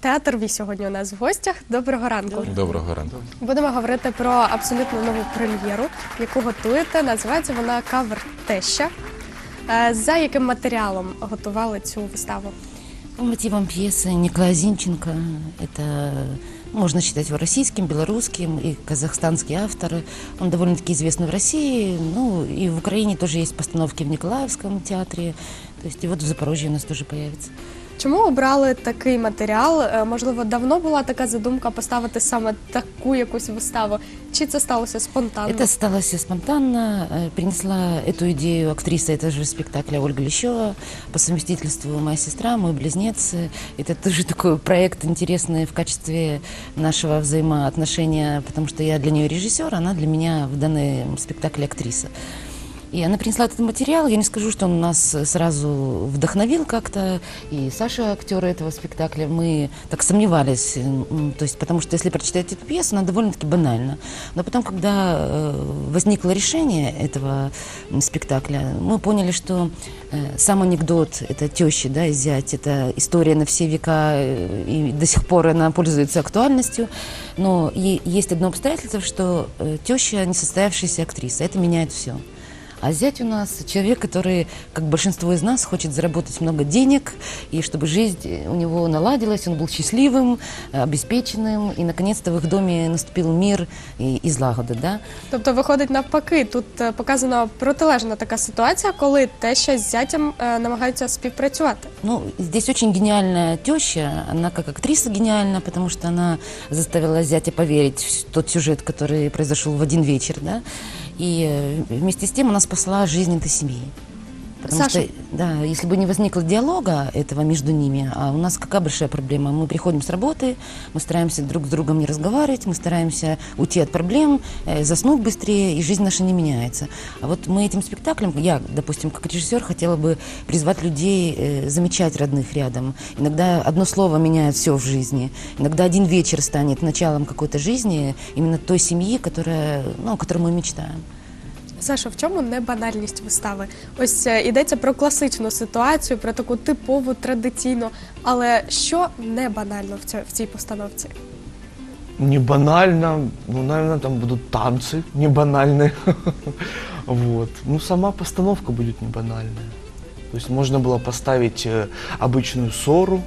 Театр Ві сьогодні у нас в гостях. Доброго ранку. Доброго ранку. Будемо говорити про абсолютно нову прем'єру, яку готуєте. Називається вона Кавер Теща. Е, За яким матеріалом готували цю виставу? По мотивам пьесы Николая Зинченко. Это можно считать его российским, белорусским и казахстанский автор. Он довольно-таки известный в России. Ну, и в Украине тоже есть постановки в Николаевском театре. То есть и вот в Запорожье у нас тоже появится. Чому обрали такий матеріал? Е, Можливо, давно була така задумка поставити саме таку якусь виставу? Чи це сталося спонтанно? Это сталось спонтанно. Э, Принесла эту идею актриса этого же спектакля Ольга Лещева. По совместительству моя сестра, мой близнец. Э, Это тоже такой проект интересный в качестве нашего взаимоотношения, потому что я для нее режиссер, она для меня в данном спектакле актриса. И она принесла этот материал. Я не скажу, что он нас сразу вдохновил как-то. И Саша, актеры этого спектакля, мы так сомневались. м, То есть, потому что если прочитать эту пьесу, она довольно-таки банальна. Но потом, когда э, возникло решение этого м, спектакля, мы поняли, что э, сам анекдот, это теща, да, и зять, это история на все века, э, и до сих пор она пользуется актуальностью. Но и есть одно обстоятельство, что э, теща несостоявшаяся актриса. Это меняет все. А зять у нас человек, который, как большинство из нас, хочет заработать много денег, и чтобы жизнь у него наладилась, он был счастливым, э, обеспеченным, и, наконец-то, в их доме наступил мир и, и злагода, да? Тобто виходить навпаки, тут е, показана протилежна така ситуація, коли теща з зятям е, намагаються співпрацювати. Ну, здесь очень гениальная теща, она как актриса гениальна, потому что она заставила зятя поверить в тот сюжет, который произошел в один вечер, да, И э, вместе с тем она спасла жизнь этой семьи. Потому Саша. что, да, если бы не возникло диалога этого между ними, а у нас какая большая проблема? Мы приходим с работы, мы стараемся друг с другом не разговаривать, мы стараемся уйти от проблем, э, заснуть быстрее, и жизнь наша не меняется. А вот мы этим спектаклем, я, допустим, как режиссер, хотела бы призвать людей э, замечать родных рядом. Иногда одно слово меняет все в жизни. Иногда один вечер станет началом какой-то жизни, именно той семьи, которая, ну, о которой мы мечтаем. Саша, в чому не банальність вистави? Ось е, йдеться про класичну ситуацію, про таку типову, традиційну. Але що не банально в цій, в цій постановці? Не банально, ну, наверное, там будут танцы не банальные. Вот. Ну, сама постановка будет не банальная. То есть можно было поставить э, обычную ссору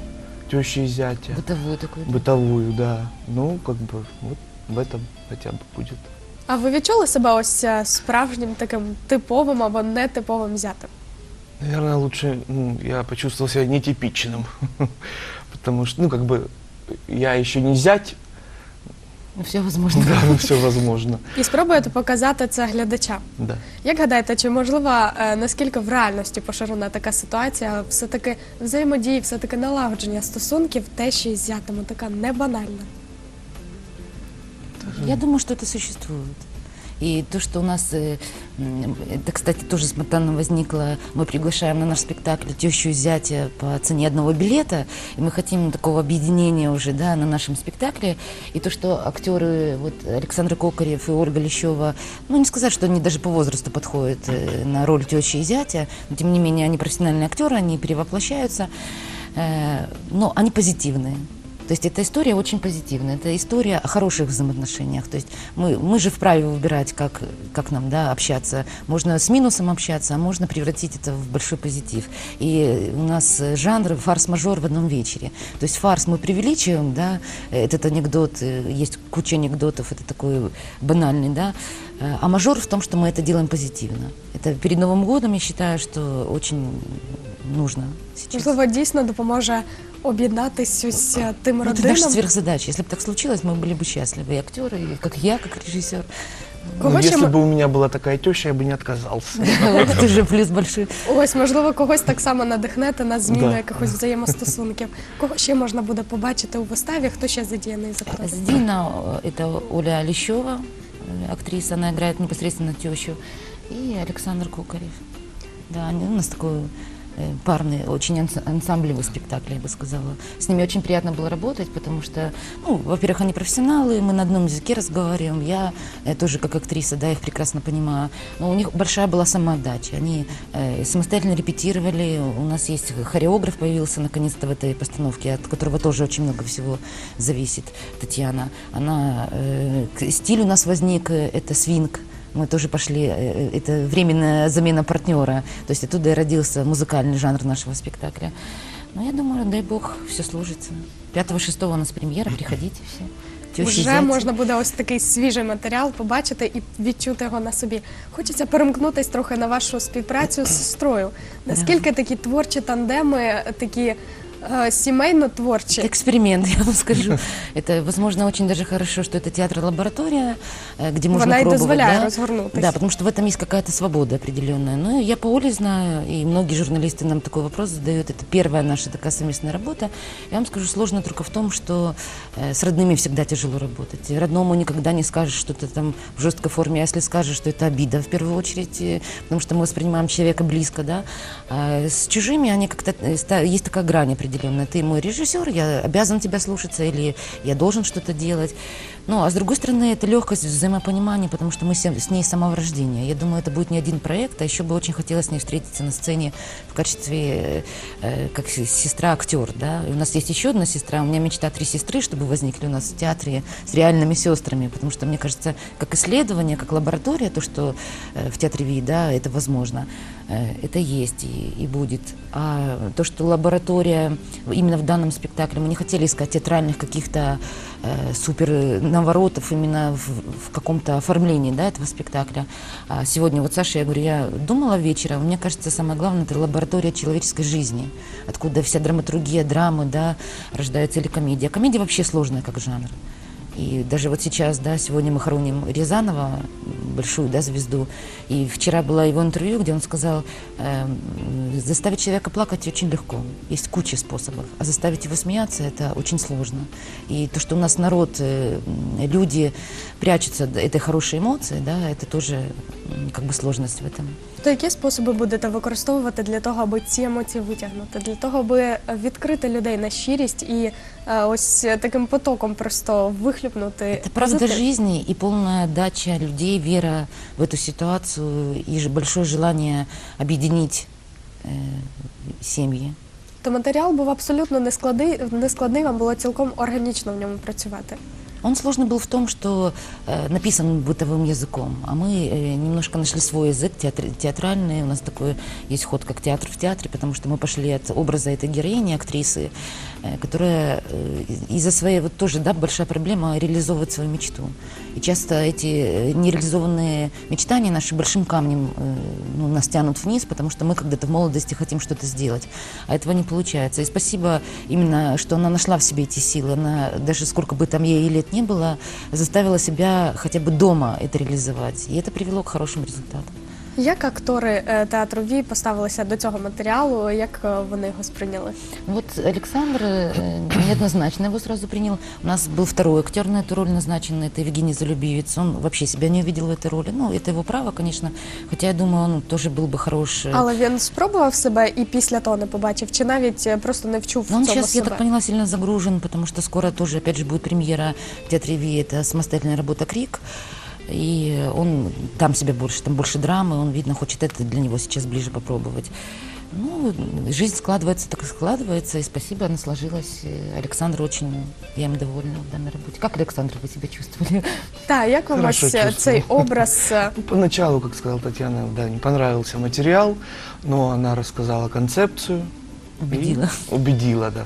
тещи и зятя, Бытовой такой. да. бытовую, да. Ну, как бы, вот в этом хотя бы будет. А ви відчули себе ось е, справжнім таким типовим або нетиповим зятем? Наверное, лучше ну, я почувствовал себя нетипичным. Потому что, ну, как бы, я еще не зять, Ну, все возможно. да, ну, все возможно. І спробуєте показати це глядачам. Да. Як гадаєте, чи можлива е, наскільки в реальності поширена така ситуація, все-таки взаємодії, все-таки налагодження стосунків тещі з зятами, така не банальна? Я думаю, что это существует. И то, что у нас, э, м, это, кстати, тоже спонтанно возникло, мы приглашаем на наш спектакль тещу и зятя по цене одного билета, и мы хотим такого объединения уже, да, на нашем спектакле. И то, что актеры, вот Александр Кокарев и Ольга Лещева, ну, не сказать, что они даже по возрасту подходят э, на роль тещи и зятя, но, тем не менее, они профессиональные актеры, они перевоплощаются, э, но они позитивные. То есть эта история очень позитивная. Это история о хороших взаимоотношениях. То есть мы, мы же вправе выбирать, как, как нам да, общаться. Можно с минусом общаться, а можно превратить это в большой позитив. И у нас э, жанр фарс-мажор в одном вечере. То есть фарс мы преувеличиваем, да, этот анекдот, э, есть куча анекдотов, это такой банальный, да, Э, а мажор в том, что мы это делаем позитивно. Это перед Новым годом, я считаю, что очень нужно сейчас. Можливо, дійсно допоможе об'єднатись ось е, тим Ну, это наша родинам. сверхзадача. Если бы так случилось, мы были бы счастливы. И актеры, и как я, как режиссер. Кого Ну, ще если ми- бы у меня была такая теща, я бы не отказался. Вот это уже плюс большой. Ось, можливо, когось так само надихнете на зміну Да. якихось взаємостосунків. Кого ще можна буде побачити у виставі? Хто ще задіяний за проект? Задина э, это Оля Лещева, э, актриса, она играет непосредственно тещу, и Александр Кукарев. Да, они- у нас такой э, парный, очень анс- ансамблевый спектакль, я бы сказала. С ними очень приятно было работать, потому что, ну, во-первых, они профессионалы, мы на одном языке разговариваем, я э, тоже как актриса, да, их прекрасно понимаю, но у них большая была самоотдача, они э, самостоятельно репетировали, у нас есть хореограф появился наконец-то в этой постановке, от которого тоже очень много всего зависит, Татьяна. Она, э, к- стиль у нас возник, э, это свинг, мы тоже пошли, э, это временная замена партнера, то есть оттуда и родился музыкальный жанр нашего спектакля. Но я думаю, дай бог, все сложится. 5-6 у нас премьера, приходите все. Тещи, Вже зятя. можна буде ось такий свіжий матеріал побачити і відчути його на собі. Хочеться перемкнутись трохи на вашу співпрацю з сестрою. Наскільки такі творчі тандеми, такі е, сімейно Это творчі? эксперимент, я вам скажу. Это, возможно, очень даже хорошо, что это театр-лаборатория, э, где можно Вона й пробовать. дозволяє да? розгорнутись. Да, потому что в этом есть какая-то свобода определенная. Ну, я по Оле знаю, и многие журналисты нам такой вопрос задают. Это первая наша такая совместная работа. Я вам скажу, сложно только в том, что э, с родными всегда тяжело работать. И Родному никогда не скажешь что-то там в жесткой форме, а если скажешь, что это обида в первую очередь, э, потому что мы воспринимаем человека близко, да. А с чужими они как-то э, ста- есть такая грань определенная. ты мой режиссер, я обязан тебя слушаться или я должен что-то делать. Ну, а с другой стороны, это легкость взаимопонимания, потому что мы с ней с самого рождения. Я думаю, это будет не один проект, а еще бы очень хотелось с ней встретиться на сцене в качестве э, э, как сестра-актер, да. И у нас есть еще одна сестра, у меня мечта три сестры, чтобы возникли у нас в театре с реальными сестрами, потому что, мне кажется, как исследование, как лаборатория, то, что э, в театре ВИИ, да, это возможно, э, это есть и, и будет. А то, что лаборатория именно в данном спектакле, мы не хотели искать театральных каких-то э, супер наворотов именно в, в каком-то оформлении да, этого спектакля. А сегодня вот Саша, я говорю, я думала вечером, мне кажется, самое главное, это лаборатория человеческой жизни, откуда вся драматургия, драмы, да, рождается или комедия. А комедия вообще сложная как жанр. И даже вот сейчас, да, сегодня мы хороним Рязанова, большую, да, звезду. И вчера было его интервью, где он сказал, эм, заставить человека плакать очень легко. Есть куча способов. А заставить его смеяться, это очень сложно. И то, что у нас народ, э, м, люди прячутся от этой хорошей эмоции, да, это тоже м, как бы сложность в этом. То які способи будете використовувати для того, аби ці емоції витягнути, для того, аби відкрити людей на щирість і е, ось таким потоком просто вихлюпнути Это правда позитив? жизни и полная отдача людей, вера в эту ситуацию и же большое желание объединить э, семьи. То матеріал був абсолютно нескладний, нескладний, вам було цілком органічно в ньому працювати. Он сложный был в том, что э, написан бытовым языком, а мы э, немножко нашли свой язык театр- театральный. У нас такой есть ход, как театр в театре, потому что мы пошли от образа этой героини, актрисы, э, которая э, из-за своей, вот тоже, да, большая проблема реализовывать свою мечту. И часто эти э, нереализованные мечтания наши большим камнем э, ну, нас тянут вниз, потому что мы когда-то в молодости хотим что-то сделать, а этого не получается. И спасибо именно, что она нашла в себе эти силы. Она, даже сколько бы там ей лет не было, заставила себя хотя бы дома это реализовать. И это привело к хорошим результатам. Як актори е, театру ВІ поставилися до цього матеріалу? Як е, вони його сприйняли? Ну Вот Александр э, неоднозначно его сразу принял. У нас был второй актер на эту роль назначен, это Евгений Залюбивец. Он вообще себя не увидел в этой роли. Ну, это его право, конечно. Хотя я думаю, он тоже был бы хорош. э, Але він спробував себе і після того не побачив, чи навіть е, просто не вчув Но он в цьому сейчас, я себе? так поняла, сильно загружен, потому что скоро тоже, опять же, будет премьера в Театре Ви, это самостоятельная работа «Крик». И он там себя больше, там больше драмы, он, видно, хочет это для него сейчас ближе попробовать. Ну, жизнь складывается, так и складывается, и спасибо, она сложилась. И Александр очень, я им довольна в данной работе. Как, Александр, вы себя чувствовали? Так, як вам Хорошо ось е, чувствую. цей образ? е, Ну, поначалу, как сказала Татьяна, да, не понравился материал, но она рассказала концепцию. Убедила. И убедила, да.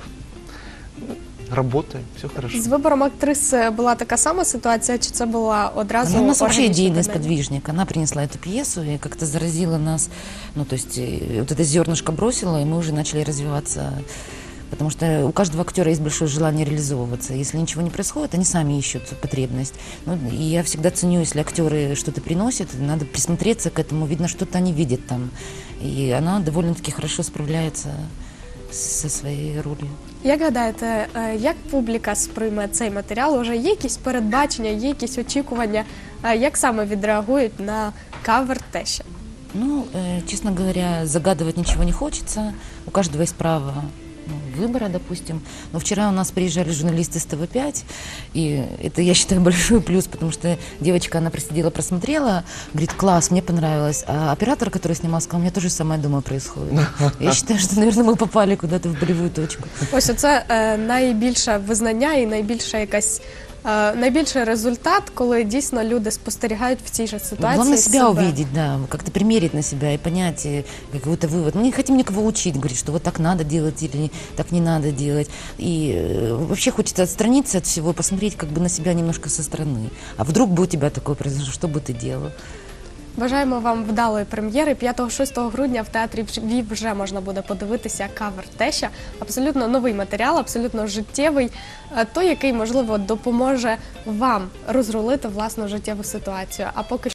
Работаем, все хорошо. З вибором актриси була така сама ситуація, чи це була одразу Она у нас вообще органічна идейный динаміка? сподвижник. Она принесла эту пьесу и как-то заразила нас. Ну, то есть э, вот это зернышко бросила, и мы уже начали развиваться. Потому что у каждого актера есть большое желание реализовываться. Если ничего не происходит, они сами ищут потребность. Ну, и я всегда ценю, если актеры что-то приносят, надо присмотреться к этому. Видно, что-то они видят там. И она довольно-таки хорошо справляется со своєю ролью. Як гадаєте, е, як публіка сприйме цей матеріал? Уже є якісь передбачення, є якісь очікування? Е, Як саме відреагують на кавер теща? Ну, чесно честно говоря, загадывать ничего не хочется. У каждого есть право ну, выбора, допустим. Но вчера у нас приезжали журналисты с ТВ-5, и это, я считаю, большой плюс, потому что девочка, она просидела, просмотрела, говорит, класс, мне понравилось. А оператор, который снимал, сказал, у меня тоже самое дома происходит. Я считаю, что, наверное, мы попали куда-то в болевую точку. Ось оце е, найбільше визнання і найбільша якась. е, Найбільший результат, коли дійсно люди спостерігають в цій же ситуації. Главное себя себе. увидеть, да, как-то примерить на себя и понять э, какой-то вывод. Мы не хотим никого учить, говорить, что вот так надо делать или не- так не надо делать. И э, вообще хочется отстраниться от всего, посмотреть как бы на себя немножко со стороны. А вдруг бы у тебя такое произошло, что бы ты делал? Бажаємо вам вдалої прем'єри. 5-6 грудня в театрі Вів вже можна буде подивитися кавер Теща. Абсолютно новий матеріал, абсолютно життєвий, е, той, який можливо допоможе вам розрулити власну життєву ситуацію. А поки